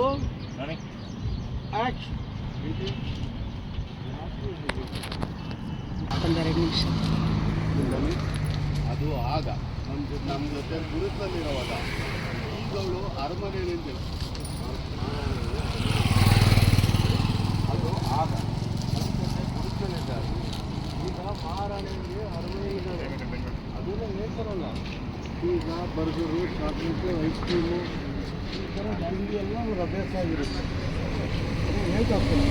Go. ನಿಮಿಷ ಅದು ಆಗ ನಮ್ದು ನಮ್ಮ ಜೊತೆ ಗುರುತಲ್ಲಿರೋವಾಗ ಈಗ ಅವಳು ಅರಮನೆ ನಿಂತಿಲ್ಲ ಅದು ಆಗ ನಮ್ಮ ಜೊತೆ ಗುರುತಲ್ಲಿದ್ದಾರೆ ಈಗ ಮಹಾರಾಣಿಯಲ್ಲಿ ಅರಮನೆ ಇದ್ದಾರೆ ಅದನ್ನ ಹೇಳ್ತಾರಲ್ಲ ಈಗ ಬರ್ಗರು ಚಾಕ್ಲೇಟು ಐಸ್ ಕ್ರೀಮು ಈ ಥರ ತಿಂಡಿ ಎಲ್ಲ ಅವ್ರ ಅಭ್ಯಾಸ ಆಗಿರುತ್ತೆ ಅದು ಹೇಗಾಗ್ತದೆ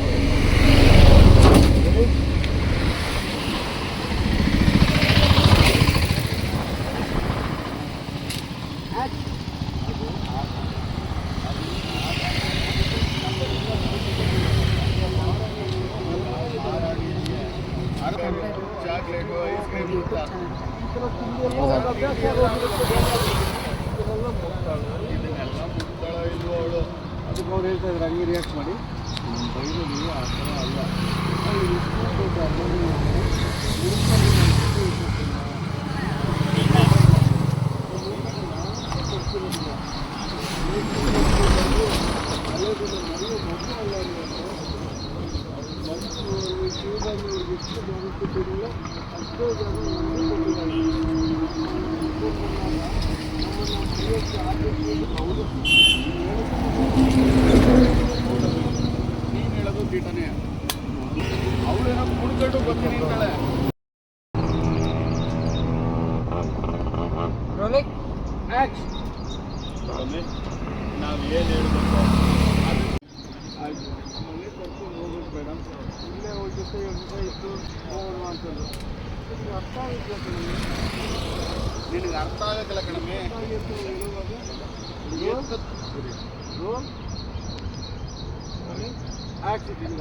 ಚಾಕ್ಲೇಟು ಐಸ್ ಕ್ರೀಮ್ ಈ ಥರ ತಿಂಡಿ ಎಲ್ಲ ಅವ್ರ ಅಭ್ಯಾಸ ಆಗೋಗಿರುತ್ತೆ. ಅವ್ರು ಹೇಳ್ತಾ ಇದ್ರು ಹಂಗೆ ರಿಯಾಕ್ಟ್ ಮಾಡಿ ನಮ್ಮ ಬೈರಲ್ಲಿ ಆ ಥರ ಅಲ್ಲ ಎಷ್ಟು ಇದೆ. ಉಡುಪಲ್ಲಿ ನನ್ಗೆ ಇಷ್ಟೊತ್ತಿಲ್ಲ. ಗೊತ್ತಿರೋದಿಲ್ಲ. ಕೀಟನೇ ಅವಳೇನೋ ಕುಡ್ಕೊಂಡು ಬರ್ತೀನಿ ಅಂತಾಳೆ. ಸ್ವಾಮಿ ನಾವು ಏನು ಹೇಳ್ಬೇಕು? ಮನೆ ಕರ್ಕೊಂಡು ಹೋಗೋದು ಬೇಡ ಇಲ್ಲೇ ಅವ್ರ ಜೊತೆ ಇತ್ತು ಹೋಗೋಣ ಅಂತಂದು ಅರ್ಥ ಆಗುತ್ತೆ ನಿನಗೆ ಅರ್ಥ ಆಗಕ್ಕಲ್ಲ ಕಣಮ್ಮೆ? Roll accident.